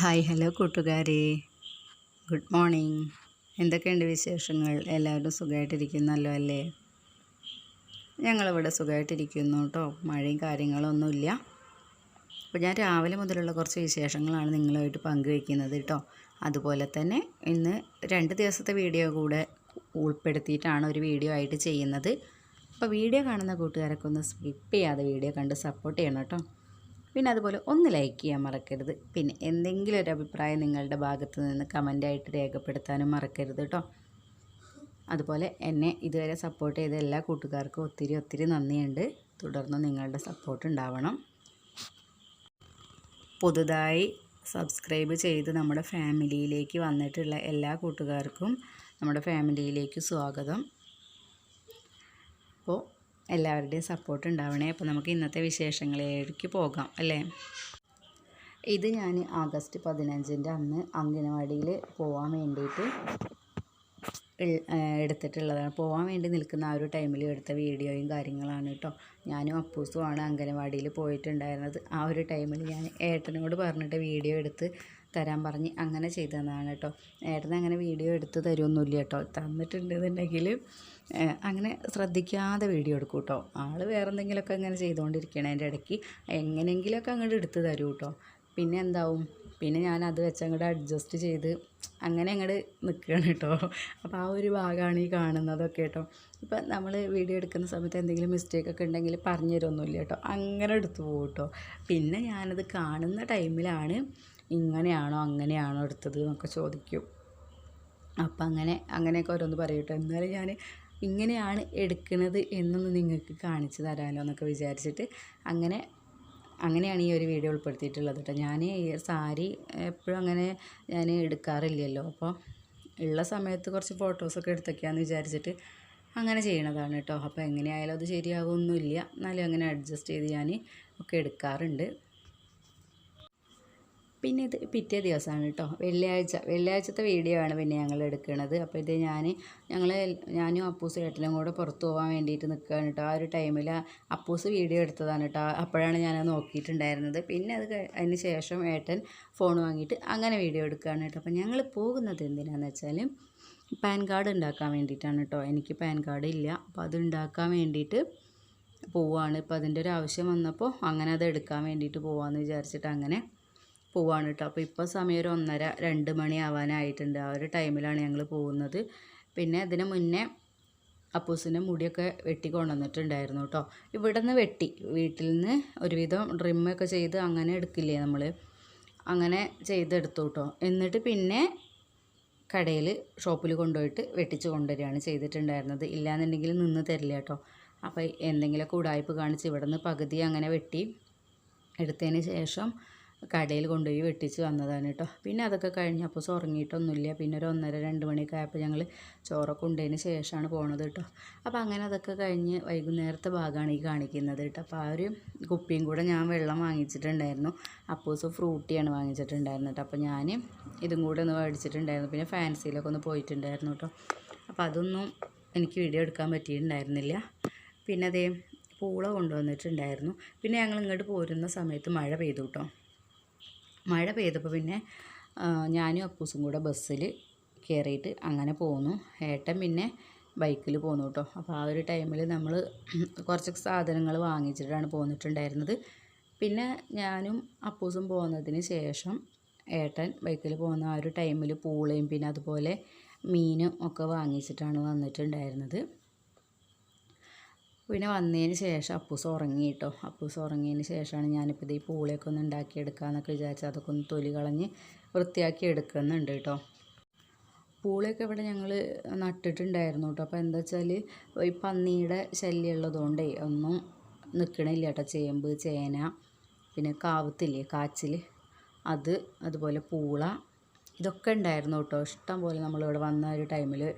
Hi hello കൂട്ടുകാരെ. Good morning. എന്തൊക്കെയുണ്ട് വിശേഷങ്ങൾ? എല്ലാവരും സുഖമായിട്ടിരിക്കുന്നല്ലോ അല്ലേ? ഞങ്ങളിവിടെ സുഖമായിട്ടിരിക്കുന്നു കേട്ടോ. മഴയും കാര്യങ്ങളൊന്നുമില്ല അപ്പോൾ ഞാൻ രാവിലെ മുതലുള്ള കുറച്ച് വിശേഷങ്ങളാണ് നിങ്ങളുമായിട്ട് പങ്കുവയ്ക്കുന്നത് കേട്ടോ. അതുപോലെ തന്നെ ഇന്ന് രണ്ട് ദിവസത്തെ വീഡിയോ കൂടെ ഉൾപ്പെടുത്തിയിട്ടാണ് ഒരു വീഡിയോ ആയിട്ട് ചെയ്യുന്നത്. അപ്പോൾ വീഡിയോ കാണുന്ന കൂട്ടുകാരൊക്കെ ഒന്ന് സ്കിപ്പ് ചെയ്യാതെ വീഡിയോ കണ്ട് സപ്പോർട്ട് ചെയ്യണം കേട്ടോ. പിന്നെ അതുപോലെ ഒന്ന് ലൈക്ക് ചെയ്യാൻ മറക്കരുത്. പിന്നെ എന്തെങ്കിലും ഒരു അഭിപ്രായം നിങ്ങളുടെ ഭാഗത്ത് നിന്ന് കമന്റായിട്ട് രേഖപ്പെടുത്താനും മറക്കരുത് കേട്ടോ അതുപോലെ എന്നെ ഇതുവരെ സപ്പോർട്ട് ചെയ്ത എല്ലാ കൂട്ടുകാർക്കും ഒത്തിരി ഒത്തിരി നന്ദിയുണ്ട്. തുടർന്ന് നിങ്ങളുടെ സപ്പോർട്ട് ഉണ്ടാവണം. പുതുതായി സബ്സ്ക്രൈബ് ചെയ്ത് നമ്മുടെ ഫാമിലിയിലേക്ക് വന്നിട്ടുള്ള എല്ലാ കൂട്ടുകാർക്കും നമ്മുടെ ഫാമിലിയിലേക്ക് സ്വാഗതം. അപ്പോൾ എല്ലാവരുടെയും സപ്പോർട്ട് ഉണ്ടാവണേ. അപ്പോൾ നമുക്ക് ഇന്നത്തെ വിശേഷങ്ങളിലേക്ക് പോകാം അല്ലേ? ഇത് ഞാൻ ആഗസ്റ്റ് പതിനഞ്ചിന്റെ അന്ന് അംഗനവാടിയിൽ പോകാൻ വേണ്ടിയിട്ട് എടുത്തിട്ടുള്ളതാണ്. പോകാൻ വേണ്ടി നിൽക്കുന്ന ആ ഒരു ടൈമിൽ എടുത്ത വീഡിയോയും കാര്യങ്ങളാണ് കേട്ടോ ഞാനും അപ്പൂസുമാണ് അംഗനവാടിയിൽ പോയിട്ടുണ്ടായിരുന്നത്. ആ ഒരു ടൈമിൽ ഞാൻ ഏട്ടനോട് പറഞ്ഞിട്ട് വീഡിയോ എടുത്ത് തരാൻ പറഞ്ഞ് അങ്ങനെ ചെയ്തതാണ് കേട്ടോ. ഏട്ടൻ അങ്ങനെ വീഡിയോ എടുത്ത് തരുമൊന്നുമില്ല കേട്ടോ. തന്നിട്ടുണ്ടെന്നുണ്ടെങ്കിൽ അങ്ങനെ ശ്രദ്ധിക്കാതെ വീഡിയോ എടുക്കും കേട്ടോ. ആൾ വേറെ എന്തെങ്കിലുമൊക്കെ അങ്ങനെ ചെയ്തുകൊണ്ടിരിക്കണം അതിന്റെ ഇടയ്ക്ക്. എങ്ങനെയെങ്കിലുമൊക്കെ അങ്ങോട്ട് എടുത്ത് തരും കേട്ടോ. പിന്നെ എന്താവും? പിന്നെ ഞാൻ അത് വെച്ച് അങ്ങോട്ട് അഡ്ജസ്റ്റ് ചെയ്ത് അങ്ങനെ അങ്ങോട്ട് നിൽക്കുകയാണ് കേട്ടോ. അപ്പോൾ ആ ഒരു ഭാഗമാണ് ഈ കാണുന്നതൊക്കെ കേട്ടോ. ഇപ്പം നമ്മൾ വീഡിയോ എടുക്കുന്ന സമയത്ത് എന്തെങ്കിലും മിസ്റ്റേക്ക് ഒക്കെ ഉണ്ടെങ്കിൽ പറഞ്ഞു തരുമൊന്നുമില്ല കേട്ടോ. അങ്ങനെ എടുത്തു പോകും കേട്ടോ. പിന്നെ ഞാനത് കാണുന്ന ടൈമിലാണ് ഇങ്ങനെയാണോ അങ്ങനെയാണോ എടുത്തത് എന്നൊക്കെ ചോദിക്കും. അപ്പം അങ്ങനെ അങ്ങനെയൊക്കെ ഓരോന്ന് പറയട്ടെ എന്നാലും ഞാൻ ഇങ്ങനെയാണ് എടുക്കുന്നത് എന്നൊന്ന് നിങ്ങൾക്ക് കാണിച്ചു തരാമല്ലോ എന്നൊക്കെ വിചാരിച്ചിട്ട് അങ്ങനെ അങ്ങനെയാണ് ഈ ഒരു വീഡിയോ ഉൾപ്പെടുത്തിയിട്ടുള്ളത് കേട്ടോ. ഞാൻ ഈ സാരി എപ്പോഴും അങ്ങനെ ഞാൻ എടുക്കാറില്ലല്ലോ. അപ്പോൾ ഉള്ള സമയത്ത് കുറച്ച് ഫോട്ടോസൊക്കെ എടുത്തൊക്കെയാണെന്ന് വിചാരിച്ചിട്ട് അങ്ങനെ ചെയ്യണതാണ് കേട്ടോ. അപ്പോൾ എങ്ങനെയായാലും അത് ശരിയാകുമൊന്നുമില്ല എന്നാലും അങ്ങനെ അഡ്ജസ്റ്റ് ചെയ്ത് ഞാൻ ഒക്കെ എടുക്കാറുണ്ട്. പിന്നെ ഇത് പിറ്റേ ദിവസമാണ് കേട്ടോ. വെള്ളിയാഴ്ച വെള്ളിയാഴ്ചത്തെ വീഡിയോ ആണ് പിന്നെ ഞങ്ങൾ എടുക്കുന്നത് അപ്പോൾ ഇത് ഞാൻ ഞങ്ങൾ ഞാനും അപ്പൂസ് ഏട്ടനും കൂടെ പുറത്തു പോകാൻ വേണ്ടിയിട്ട് നിൽക്കുകയാണ് കേട്ടോ. ആ ഒരു ടൈമിൽ അപ്പൂസ് വീഡിയോ എടുത്തതാണ് കേട്ടോ. അപ്പോഴാണ് ഞാൻ നോക്കിയിട്ടുണ്ടായിരുന്നത്. പിന്നെ അത് അതിന് ശേഷം ഏട്ടൻ ഫോൺ വാങ്ങിയിട്ട് അങ്ങനെ വീഡിയോ എടുക്കുകയാണ് കേട്ടോ. അപ്പോൾ ഞങ്ങൾ പോകുന്നത് എന്തിനാണെന്ന് വെച്ചാൽ പാൻ കാർഡ് ഉണ്ടാക്കാൻ വേണ്ടിയിട്ടാണ് കേട്ടോ. എനിക്ക് പാൻ കാർഡ് ഇല്ല. അപ്പോൾ അത് ഉണ്ടാക്കാൻ വേണ്ടിയിട്ട് പോവാണ്. ഇപ്പോൾ അതിന്റെ ഒരു ആവശ്യം വന്നപ്പോൾ അങ്ങനെ അത് എടുക്കാൻ വേണ്ടിയിട്ട് പോവാമെന്ന് വിചാരിച്ചിട്ട് അങ്ങനെ പോവാണ് കേട്ടോ അപ്പോൾ ഇപ്പോൾ സമയം ഒരു ഒന്നര രണ്ട് മണി ആവാനായിട്ടുണ്ട്. ആ ഒരു ടൈമിലാണ് ഞങ്ങൾ പോകുന്നത്. പിന്നെ ഇതിന് മുന്നേ അപ്പൂസിന്റെ മുടിയൊക്കെ വെട്ടി കൊണ്ടുവന്നിട്ടുണ്ടായിരുന്നു കേട്ടോ ഇവിടെ നിന്ന് വെട്ടി. വീട്ടിൽ നിന്ന് ഒരുവിധം ഡ്രിമ്മൊക്കെ ചെയ്ത് അങ്ങനെ എടുക്കില്ലേ നമ്മൾ അങ്ങനെ ചെയ്തെടുത്തു കേട്ടോ എന്നിട്ട് പിന്നെ കടയിൽ ഷോപ്പിൽ കൊണ്ടുപോയിട്ട് വെട്ടിച്ച് കൊണ്ടുവരികയാണ് ചെയ്തിട്ടുണ്ടായിരുന്നത്. ഇല്ലാന്നുണ്ടെങ്കിൽ നിന്ന് തരില്ല കേട്ടോ അപ്പോൾ എന്തെങ്കിലുമൊക്കെ ഉടായ്പ കാണിച്ച് ഇവിടെ നിന്ന് പകുതി അങ്ങനെ വെട്ടി എടുത്തതിന് ശേഷം കടയിൽ കൊണ്ടുപോയി വെട്ടിച്ച് വന്നതാണ് കേട്ടോ. പിന്നെ അതൊക്കെ കഴിഞ്ഞപ്പോൾ ഉറങ്ങിയിട്ടൊന്നുമില്ല. പിന്നെ ഒരു ഒന്നര രണ്ട് മണിയൊക്കെ ആയപ്പോൾ ഞങ്ങൾ ചോറൊക്കെ ഉണ്ടതിന് ശേഷമാണ് പോണത് കേട്ടോ. അപ്പോൾ അങ്ങനെ അതൊക്കെ കഴിഞ്ഞ് വൈകുന്നേരത്തെ ഭാഗമാണ് ഈ കാണിക്കുന്നത് കേട്ടോ. അപ്പോൾ ആ ഒരു കുപ്പിയും കൂടെ ഞാൻ വെള്ളം വാങ്ങിച്ചിട്ടുണ്ടായിരുന്നു. അപ്പോസ് ഫ്രൂട്ടിയാണ് വാങ്ങിച്ചിട്ടുണ്ടായിരുന്നത് കേട്ടോ. അപ്പോൾ ഞാൻ ഇതും കൂടെ ഒന്ന് മേടിച്ചിട്ടുണ്ടായിരുന്നു. പിന്നെ ഫാൻസിയിലൊക്കെ ഒന്ന് പോയിട്ടുണ്ടായിരുന്നു കേട്ടോ. അപ്പോൾ അതൊന്നും എനിക്ക് വീഡിയോ എടുക്കാൻ പറ്റിയിട്ടുണ്ടായിരുന്നില്ല. പിന്നെ അതേ പൂള കൊണ്ടുവന്നിട്ടുണ്ടായിരുന്നു. പിന്നെ ഞങ്ങൾ ഇങ്ങോട്ട് പോരുന്ന സമയത്ത് മഴ പെയ്തു കേട്ടോ. മഴ പെയ്തപ്പോൾ പിന്നെ ഞാനും അപ്പൂസും കൂടെ ബസ്സിൽ കയറിയിട്ട് അങ്ങനെ പോന്നു. ഏട്ടൻ പിന്നെ ബൈക്കിൽ പോന്നു കേട്ടോ. അപ്പോൾ ആ ഒരു ടൈമിൽ നമ്മൾ കുറച്ച് സാധനങ്ങൾ വാങ്ങിച്ചിട്ടാണ് പോന്നിട്ടുണ്ടായിരുന്നത്. പിന്നെ ഞാനും അപ്പൂസും പോകുന്നതിന് ശേഷം ഏട്ടൻ ബൈക്കിൽ പോകുന്ന ആ ഒരു ടൈമിൽ പൂളയും പിന്നെ അതുപോലെ മീനും ഒക്കെ വാങ്ങിച്ചിട്ടാണ് വന്നിട്ടുണ്ടായിരുന്നത്. പിന്നെ വന്നതിന് ശേഷം അപ്പൂസ് ഉറങ്ങി കേട്ടോ അപ്പൂസ് ഉറങ്ങിയതിന് ശേഷമാണ് ഞാനിപ്പോൾ ഈ പൂളയൊക്കെ ഒന്ന് ഉണ്ടാക്കിയെടുക്കാമെന്നൊക്കെ വിചാരിച്ചു അതൊക്കെ ഒന്ന് തൊലി കളഞ്ഞ് വൃത്തിയാക്കി എടുക്കുന്നുണ്ട് കേട്ടോ പൂളയൊക്കെ ഇവിടെ ഞങ്ങൾ നട്ടിട്ടുണ്ടായിരുന്നു കേട്ടോ അപ്പോൾ എന്താ വെച്ചാൽ ഈ പന്നിയുടെ ശല്യം ഉള്ളതുകൊണ്ടേ ഒന്നും നിൽക്കണില്ല കേട്ടോ ചേമ്പ് ചേന പിന്നെ കാവത്തില്ലേ കാച്ചിൽ അത് അതുപോലെ പൂള ഇതൊക്കെ ഉണ്ടായിരുന്നു കേട്ടോ. ഇഷ്ടം പോലെ നമ്മളിവിടെ വന്ന ഒരു ടൈമിൽ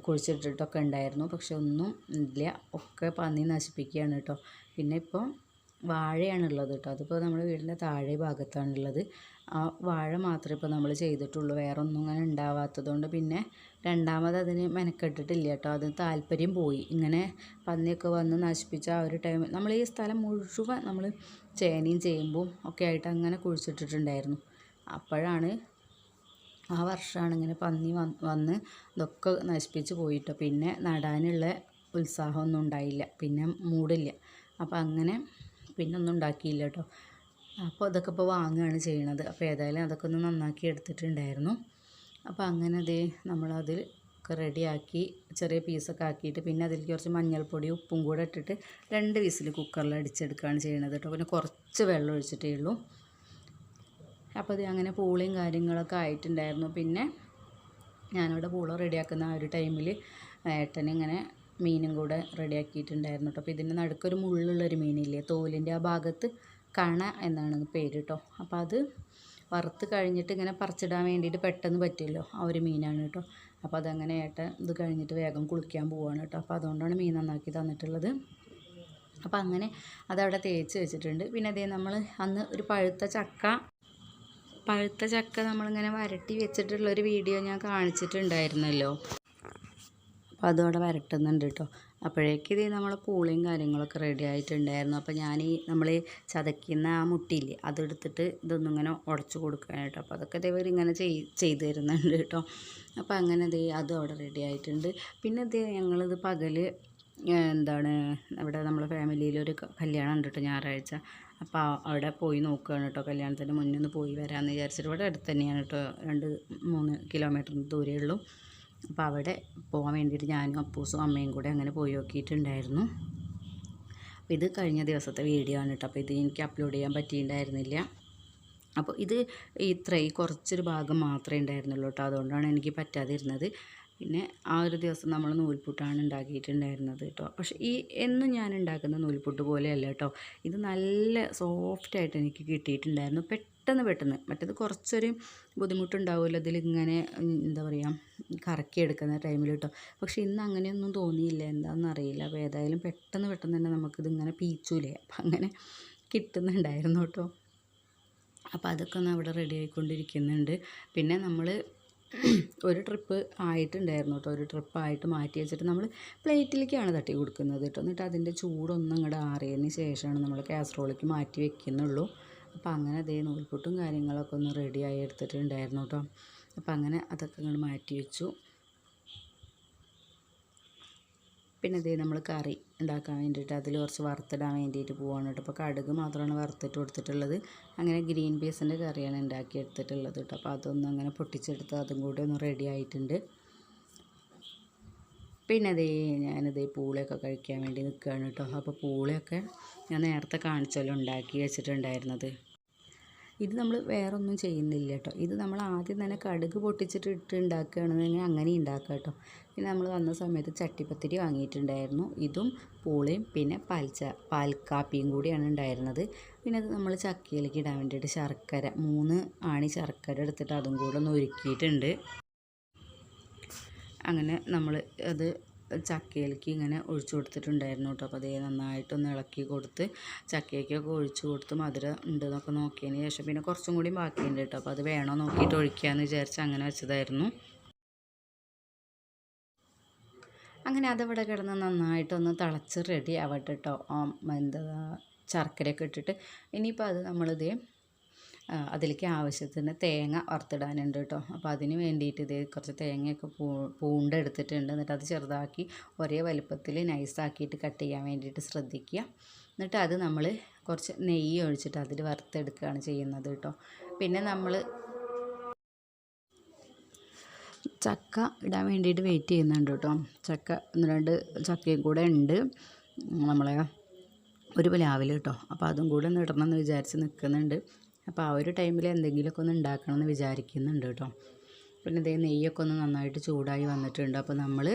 കുഴിച്ചിട്ടിട്ടൊക്കെ ഉണ്ടായിരുന്നു. പക്ഷെ ഒന്നും ഇല്ല. ഒക്കെ പന്നി നശിപ്പിക്കുകയാണ് കേട്ടോ. പിന്നെ ഇപ്പം വാഴയാണുള്ളത് കേട്ടോ. അതിപ്പോൾ നമ്മുടെ വീടിന്റെ താഴെ ഭാഗത്താണുള്ളത്. ആ വാഴ മാത്രമേ ഇപ്പോൾ നമ്മൾ ചെയ്തിട്ടുള്ളൂ. വേറെ ഒന്നും അങ്ങനെ ഉണ്ടാവാത്തതുകൊണ്ട് പിന്നെ രണ്ടാമത് അതിന് മെനക്കെട്ടിട്ടില്ല കേട്ടോ. അത് താല്പര്യം പോയി. ഇങ്ങനെ പന്നിയൊക്കെ വന്ന് നശിപ്പിച്ച ആ ഒരു ടൈം നമ്മൾ ഈ സ്ഥലം മുഴുവൻ നമ്മൾ ചേനയും ചേമ്പും ഒക്കെ ആയിട്ട് അങ്ങനെ കുഴിച്ചിട്ടിട്ടുണ്ടായിരുന്നു. അപ്പോഴാണ് ആ വർഷമാണ് ഇങ്ങനെ പന്നി വന്ന് ഇതൊക്കെ നശിപ്പിച്ച് പോയിട്ടോ. പിന്നെ നടാനുള്ള ഉത്സാഹമൊന്നും ഉണ്ടായില്ല. പിന്നെ മൂടില്ല. അപ്പോൾ അങ്ങനെ പിന്നെ ഒന്നും ഉണ്ടാക്കിയില്ല കേട്ടോ അപ്പോൾ അതൊക്കെ ഇപ്പോൾ വാങ്ങുകയാണ് ചെയ്യണത്. അപ്പോൾ ഏതായാലും അതൊക്കെ ഒന്ന് നന്നാക്കി എടുത്തിട്ടുണ്ടായിരുന്നു. അപ്പോൾ അങ്ങനെ അതേ നമ്മളതിൽ ഒക്കെ റെഡിയാക്കി ചെറിയ പീസൊക്കെ ആക്കിയിട്ട് പിന്നെ അതിലേക്ക് കുറച്ച് മഞ്ഞൾപ്പൊടി ഉപ്പും കൂടെ ഇട്ടിട്ട് രണ്ട് വിസിൽ കുക്കറിൽ അടിച്ചെടുക്കുകയാണ് ചെയ്യണത് കേട്ടോ പിന്നെ കുറച്ച് വെള്ളം ഒഴിച്ചിട്ടേ ഉള്ളൂ. അപ്പോൾ അത് അങ്ങനെ പൂളിയും കാര്യങ്ങളൊക്കെ ആയിട്ടുണ്ടായിരുന്നു. പിന്നെ ഞാനിവിടെ പൂള റെഡിയാക്കുന്ന ആ ഒരു ടൈമിൽ ഏട്ടനിങ്ങനെ മീനും കൂടെ റെഡിയാക്കിയിട്ടുണ്ടായിരുന്നു കേട്ടോ അപ്പോൾ ഇതിന്റെ നടുക്കൊരു മുള്ളുള്ളൊരു മീനില്ലേ തോലിന്റെ ആ ഭാഗത്ത് കണ എന്നാണ് പേര് കേട്ടോ അപ്പോൾ അത് വറുത്ത് കഴിഞ്ഞിട്ട് ഇങ്ങനെ പറിച്ചിടാൻ വേണ്ടിയിട്ട് പെട്ടെന്ന് പറ്റുമല്ലോ ആ ഒരു മീനാണ് കേട്ടോ അപ്പോൾ അതങ്ങനെ ഏട്ടൻ ഇത് കഴിഞ്ഞിട്ട് വേഗം കുളിക്കാൻ പോവാണ് കേട്ടോ അപ്പോൾ അതുകൊണ്ടാണ് മീൻ നന്നാക്കി തന്നിട്ടുള്ളത്. അപ്പോൾ അങ്ങനെ അതവിടെ തേച്ച് വെച്ചിട്ടുണ്ട്. പിന്നെ അതേ നമ്മൾ അന്ന് ഒരു പഴുത്ത ചക്ക പഴുത്ത ചക്ക നമ്മളിങ്ങനെ വരട്ടി വെച്ചിട്ടുള്ളൊരു വീഡിയോ ഞാൻ കാണിച്ചിട്ടുണ്ടായിരുന്നല്ലോ. അപ്പോൾ അതോടെ വരട്ടുന്നുണ്ട് കേട്ടോ അപ്പോഴേക്ക് ഇത് നമ്മളെ പൂളിയും കാര്യങ്ങളൊക്കെ റെഡി ആയിട്ടുണ്ടായിരുന്നു. അപ്പോൾ ഞാൻ ഈ നമ്മൾ ചതക്കുന്ന ആ മുട്ടിയില്ലേ അതെടുത്തിട്ട് ഇതൊന്നും ഇങ്ങനെ ഉടച്ചു കൊടുക്കാനായിട്ട് അപ്പോൾ അതൊക്കെ ഇതേവരെ ഇങ്ങനെ ചെയ് ചെയ്ത് തരുന്നുണ്ട് കേട്ടോ അപ്പോൾ അങ്ങനെ ഇത് അതും അവിടെ റെഡി ആയിട്ടുണ്ട്. പിന്നെ ഇത് ഞങ്ങളിത് പകൽ എന്താണ് ഇവിടെ നമ്മളെ ഫാമിലിയിലൊരു കല്യാണം ഉണ്ട് കേട്ടോ ഞായറാഴ്ച. അപ്പോൾ അവിടെ പോയി നോക്കുകയാണ് കേട്ടോ. കല്യാണത്തിന് മുന്നേ ഒന്ന് പോയി വരാമെന്ന് വിചാരിച്ചിട്ട് ഇവിടെ അടുത്ത് തന്നെയാണ് കേട്ടോ. രണ്ട് മൂന്ന് കിലോമീറ്റർ ദൂരമേ ഉള്ളൂ. അപ്പോൾ അവിടെ പോകാൻ വേണ്ടിയിട്ട് ഞാനും അപ്പൂസും അമ്മയും കൂടെ അങ്ങനെ പോയി നോക്കിയിട്ടുണ്ടായിരുന്നു. അപ്പോൾ ഇത് കഴിഞ്ഞ ദിവസത്തെ വീഡിയോ ആണ് കേട്ടോ. അപ്പോൾ ഇത് എനിക്ക് അപ്ലോഡ് ചെയ്യാൻ പറ്റിയിട്ടുണ്ടായിരുന്നില്ല. അപ്പോൾ ഇത് ഇത്രയും കുറച്ചൊരു ഭാഗം മാത്രമേ ഉണ്ടായിരുന്നുള്ളൂ കേട്ടോ. അതുകൊണ്ടാണ് എനിക്ക് പറ്റാതിരുന്നത്. പിന്നെ ആ ഒരു ദിവസം നമ്മൾ നൂൽപുട്ടാണ് ഉണ്ടാക്കിയിട്ടുണ്ടായിരുന്നത് കേട്ടോ. പക്ഷേ ഈ എന്നും ഞാൻ ഉണ്ടാക്കുന്ന നൂൽപുട്ട് പോലെയല്ല കേട്ടോ. ഇത് നല്ല സോഫ്റ്റായിട്ട് എനിക്ക് കിട്ടിയിട്ടുണ്ടായിരുന്നു. പെട്ടെന്ന് പെട്ടെന്ന്. മറ്റേത് കുറച്ചൊരു ബുദ്ധിമുട്ടുണ്ടാവുമല്ലോ ഇതിലിങ്ങനെ എന്താ പറയുക കറക്കിയെടുക്കുന്ന ടൈമിൽ കേട്ടോ. പക്ഷേ ഇന്ന് അങ്ങനെയൊന്നും തോന്നിയില്ല. എന്താണെന്ന് അറിയില്ല. അപ്പോൾ ഏതായാലും പെട്ടെന്ന് പെട്ടെന്ന് തന്നെ നമുക്കിത് ഇങ്ങനെ പീച്ചൂലേ. അപ്പം അങ്ങനെ കിട്ടുന്നുണ്ടായിരുന്നു കേട്ടോ. അപ്പോൾ അതൊക്കെ ഒന്ന് അവിടെ റെഡി ആയിക്കൊണ്ടിരിക്കുന്നുണ്ട്. പിന്നെ നമ്മൾ ഒരു ട്രിപ്പ് ആയിട്ടുണ്ടായിരുന്നു കേട്ടോ. ഒരു ട്രിപ്പ് ആയിട്ട് മാറ്റി വെച്ചിട്ട് നമ്മൾ പ്ലേറ്റിലേക്കാണ് തട്ടി കൊടുക്കുന്നത് കേട്ടോ. എന്നിട്ട് അതിന്റെ ചൂടൊന്നും ഇങ്ങോട്ട് ആറിയതിന് ശേഷമാണ് നമ്മൾ കാസറോളിലേക്ക് മാറ്റി വെക്കുന്നുള്ളൂ. അപ്പോൾ അങ്ങനെ അതേ നൂൽപുട്ടും കാര്യങ്ങളൊക്കെ ഒന്ന് റെഡിയായി എടുത്തിട്ടുണ്ടായിരുന്നു കേട്ടോ. അപ്പോൾ അങ്ങനെ അതൊക്കെ ഇങ്ങോട്ട് മാറ്റി വെച്ചു. പിന്നെ ഇതേ നമ്മൾ കറി ഉണ്ടാക്കാൻ വേണ്ടിയിട്ട് അതിൽ കുറച്ച് വറുത്തിടാൻ വേണ്ടിയിട്ട് പോവാണ് കേട്ടോ. അപ്പോൾ കടുക് മാത്രമാണ് വറുത്തിട്ട് കൊടുത്തിട്ടുള്ളത്. അങ്ങനെ ഗ്രീൻ പീസിന്റെ കറിയാണ് ഉണ്ടാക്കി എടുത്തിട്ടുള്ളത് കേട്ടോ. അപ്പോൾ അതൊന്നും അങ്ങനെ പൊട്ടിച്ചെടുത്ത് അതും കൂടി ഒന്ന് റെഡി ആയിട്ടുണ്ട്. പിന്നെ അതേ ഞാനിതേ പൂളയൊക്കെ കഴിക്കാൻ വേണ്ടി നിൽക്കുകയാണ് കേട്ടോ. അപ്പോൾ പൂളയൊക്കെ ഞാൻ നേരത്തെ കാണിച്ചല്ലോ ഉണ്ടാക്കി വെച്ചിട്ടുണ്ടായിരുന്നത്. ഇത് നമ്മൾ വേറെ ഒന്നും ചെയ്യുന്നില്ല കേട്ടോ. ഇത് നമ്മൾ ആദ്യം തന്നെ കടുക് പൊട്ടിച്ചിട്ട് ഇട്ട് ഉണ്ടാക്കുകയാണെന്നുണ്ടെങ്കിൽ അങ്ങനെ ഉണ്ടാക്കുക കേട്ടോ. പിന്നെ നമ്മൾ വന്ന സമയത്ത് ചട്ടിപ്പത്തിരി വാങ്ങിയിട്ടുണ്ടായിരുന്നു. ഇതും പൂളയും പിന്നെ പാൽച്ച പാൽക്കാപ്പിയും കൂടിയാണ് ഉണ്ടായിരുന്നത്. പിന്നെ അത് നമ്മൾ ചക്കയിലേക്ക് ഇടാൻ വേണ്ടിയിട്ട് ശർക്കര മൂന്ന് ആണി ശർക്കര എടുത്തിട്ട് അതും കൂടെ ഒന്ന് ഒരുക്കിയിട്ടുണ്ട് അങ്ങനെ നമ്മൾ അത് ചക്കയിലേക്ക് ഇങ്ങനെ ഒഴിച്ചു കൊടുത്തിട്ടുണ്ടായിരുന്നു കേട്ടോ. അപ്പോൾ അതേ നന്നായിട്ടൊന്ന് ഇളക്കി കൊടുത്ത് ചക്കയ്ക്കൊക്കെ ഒഴിച്ചു കൊടുത്ത് മധുരം ഉണ്ടെന്നൊക്കെ നോക്കിയതിന് ശേഷം പിന്നെ കുറച്ചും കൂടി ബാക്കിയുണ്ട് കേട്ടോ. അപ്പോൾ അത് വേണോ നോക്കിയിട്ട് ഒഴിക്കാമെന്ന് വിചാരിച്ച് അങ്ങനെ വെച്ചതായിരുന്നു. അങ്ങനെ അതവിടെ കിടന്ന് നന്നായിട്ടൊന്ന് തിളച്ച് റെഡി ആവട്ടെ കേട്ടോ. എന്താ ശർക്കരയൊക്കെ ഇട്ടിട്ട്. ഇനിയിപ്പോൾ അത് നമ്മളിത് അതിലേക്ക് ആവശ്യത്തിന് തേങ്ങ വറുത്തിടാനുണ്ട് കേട്ടോ. അപ്പോൾ അതിന് വേണ്ടിയിട്ട് ഇത് കുറച്ച് തേങ്ങയൊക്കെ പൂ പൂണ്ടെടുത്തിട്ടുണ്ട് എന്നിട്ട് അത് ചെറുതാക്കി ഒരേ വലുപ്പത്തിൽ നൈസാക്കിയിട്ട് കട്ട് ചെയ്യാൻ വേണ്ടിയിട്ട് ശ്രദ്ധിക്കുക. എന്നിട്ട് അത് നമ്മൾ കുറച്ച് നെയ്യ് ഒഴിച്ചിട്ട് അതിൽ വറുത്തെടുക്കുകയാണ് ചെയ്യുന്നത് കേട്ടോ. പിന്നെ നമ്മൾ ചക്ക ഇടാൻ വേണ്ടിയിട്ട് വെയിറ്റ് ചെയ്യുന്നുണ്ട് കേട്ടോ. ചക്ക ഒന്ന് രണ്ട് ചക്കയും കൂടെ ഉണ്ട്. നമ്മളെ ഒരു പ്ലാവിൽ കേട്ടോ. അപ്പോൾ അതും കൂടെ ഒന്ന് ഇടണം എന്ന് വിചാരിച്ച് നിൽക്കുന്നുണ്ട്. അപ്പോൾ ആ ഒരു ടൈമിൽ എന്തെങ്കിലുമൊക്കെ ഒന്ന് ഉണ്ടാക്കണം എന്ന് വിചാരിക്കുന്നുണ്ട് കേട്ടോ പിന്നെ ഇതേ നെയ്യൊക്കെ ഒന്ന് നന്നായിട്ട് ചൂടായി വന്നിട്ടുണ്ട്. അപ്പോൾ നമ്മൾ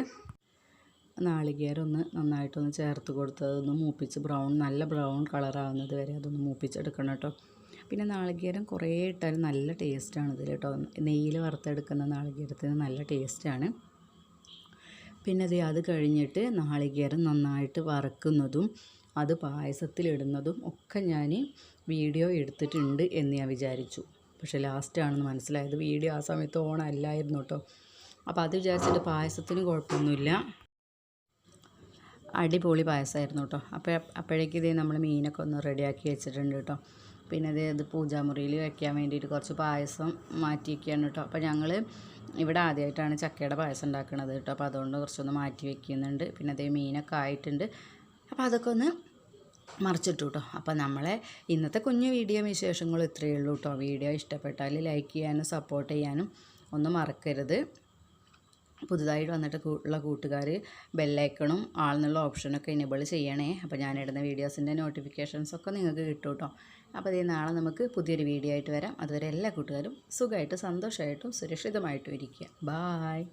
നാളികേരം ഒന്ന് നന്നായിട്ടൊന്ന് ചേർത്ത് കൊടുത്ത് അതൊന്ന് മൂപ്പിച്ച് ബ്രൗൺ നല്ല ബ്രൗൺ കളറാവുന്നത് വരെ അതൊന്ന് മൂപ്പിച്ചെടുക്കണം കേട്ടോ പിന്നെ നാളികേരം കുറേ ഇട്ടാലും നല്ല ടേസ്റ്റാണ് ഇതിൽ കേട്ടോ നെയ്യിൽ വറുത്തെടുക്കുന്ന നാളികേരത്തിന് നല്ല ടേസ്റ്റാണ്. പിന്നെ അത് അത് കഴിഞ്ഞിട്ട് നാളികേരം നന്നായിട്ട് വറക്കുന്നതും അത് പായസത്തിലിടുന്നതും ഒക്കെ ഞാൻ വീഡിയോ എടുത്തിട്ടുണ്ട് എന്ന് ഞാൻ വിചാരിച്ചു. പക്ഷേ ലാസ്റ്റാണെന്ന് മനസ്സിലായത് വീഡിയോ ആ സമയത്ത് ഓണല്ലായിരുന്നു കേട്ടോ അപ്പോൾ അത് വിചാരിച്ചിട്ട് പായസത്തിന് കുഴപ്പമൊന്നുമില്ല. അടിപൊളി പായസമായിരുന്നു കേട്ടോ അപ്പോൾ അപ്പോഴേക്ക് ഇതേ നമ്മൾ മീനൊക്കെ ഒന്ന് റെഡിയാക്കി വെച്ചിട്ടുണ്ട് കേട്ടോ പിന്നെ അത് ഇത് പൂജാമുറിയിൽ വെക്കാൻ വേണ്ടിയിട്ട് കുറച്ച് പായസം മാറ്റി വയ്ക്കുകയാണ് കേട്ടോ അപ്പോൾ ഞങ്ങൾ ഇവിടെ ആദ്യമായിട്ടാണ് ചക്കയുടെ പായസം ഉണ്ടാക്കുന്നത് കേട്ടോ അപ്പോൾ അതുകൊണ്ട് കുറച്ചൊന്ന് മാറ്റി വെക്കുന്നുണ്ട്. പിന്നെ അതേ മീനൊക്കെ ആയിട്ടുണ്ട്. അപ്പോൾ അതൊക്കെ ഒന്ന് മറിച്ചിട്ടു കേട്ടോ അപ്പോൾ നമ്മളെ ഇന്നത്തെ കുഞ്ഞു വീഡിയോ വിശേഷങ്ങൾ ഇത്രയേ ഉള്ളൂ കേട്ടോ വീഡിയോ ഇഷ്ടപ്പെട്ടാൽ ലൈക്ക് ചെയ്യാനും സപ്പോർട്ട് ചെയ്യാനും ഒന്നും മറക്കരുത്. പുതുതായിട്ട് വന്നിട്ട് ഉള്ള കൂട്ടുകാർ ബെല്ലൈക്കണും ആളെന്നുള്ള ഓപ്ഷനൊക്കെ എനേബിൾ ചെയ്യണേ. അപ്പോൾ ഞാനിടുന്ന വീഡിയോസിന്റെ നോട്ടിഫിക്കേഷൻസൊക്കെ നിങ്ങൾക്ക് കിട്ടും കേട്ടോ അപ്പോൾ ഇത് നാളെ നമുക്ക് പുതിയൊരു വീഡിയോ ആയിട്ട് വരാം. അതുവരെ എല്ലാ കൂട്ടുകാരും സുഖമായിട്ട് സന്തോഷമായിട്ടും സുരക്ഷിതമായിട്ടും ഇരിക്കുക. ബായ്